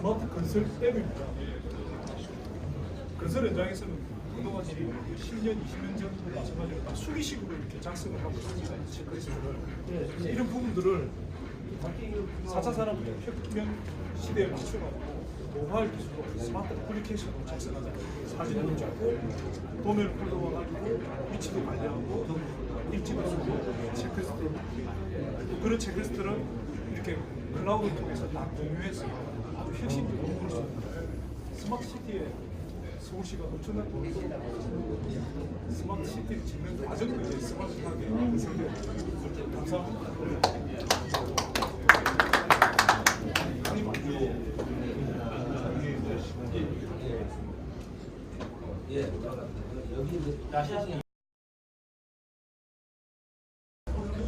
스마트 건설 앱입니다. 건설 현장에서는 그동안 10년, 20년 전부터 마찬가지로 다 수기식으로 이렇게 작성을 하고 있습니다. 이 체크리스트를. 이런 부분들을 4차 산업혁명 시대에 맞춰가지고 노화를 기술로 스마트 애플리케이션으로 작성하자. 사진을 찍고 도면을 불러와가지고 위치도 관리하고 일지도 쓰고 체크리스트를. 그런 체크리스트를 이렇게 클라우드 통해서 다 공유해서 혁신적으로 볼수 있는 스마트 시티에 서울시가 엄청난 돈을 들고 스마트 시티를 짓는 과정도 이제 스마트하게 설계해 감사합니다.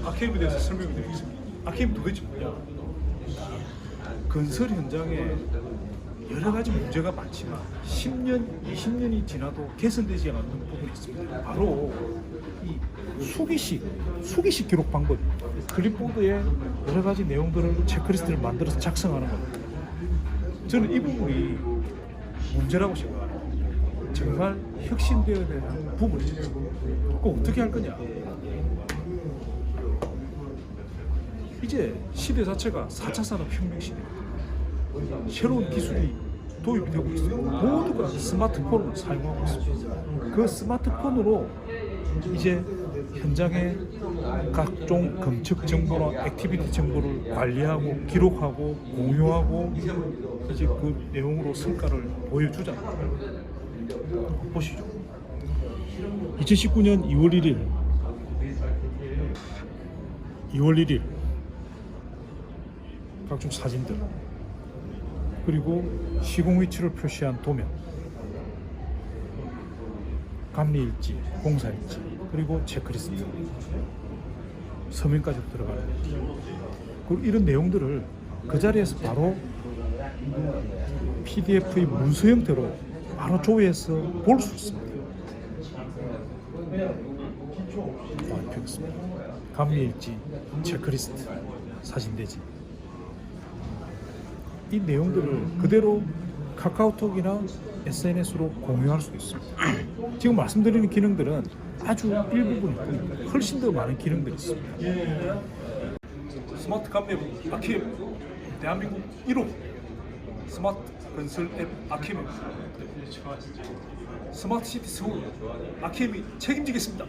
아케임에 대해서 설명을 드리겠습니다. 아케임 도대체 뭐냐? 건설 현장에 여러 가지 문제가 많지만 10년, 20년이 지나도 개선되지 않는 부분이 있습니다. 바로 이 수기식, 수기식 기록 방법, 클립보드에 여러 가지 내용들을 체크리스트를 만들어서 작성하는 겁니다. 저는 이 부분이 문제라고 생각합니다. 정말 혁신되어야 되는 부분이죠. 그 어떻게 할 거냐? 이제 시대 자체가 4차 산업혁명 시대입니다. 새로운 기술이 도입이 되고 있어요. 모두가 스마트폰을 사용하고 있습니다. 그 스마트폰으로 이제 현장의 각종 검측 정보나 액티비티 정보를 관리하고 기록하고 공유하고 이제 그 내용으로 성과를 보여주자. 보시죠. 2019년 2월 1일 2월 1일 각종 사진들 그리고 시공 위치를 표시한 도면 감리일지, 공사일지 그리고 체크리스트 서명까지 들어가는. 그리고 이런 내용들을 그 자리에서 바로 PDF의 문서 형태로 바로 조회해서 볼 수 있습니다. 완벽했습니다. 감리일지, 체크리스트, 사진대지 이 내용들을 그대로 카카오톡이나 SNS로 공유할 수 있습니다. 지금 말씀드리는 기능들은 아주 뿐입니다. 훨씬 더 많은 기능들이 있습니다. 스마트 감매 아키엠 대한민국 1호 스마트 건설 앱 아키엠입니다. 스마트 시티 서울 아키엠이 책임지겠습니다.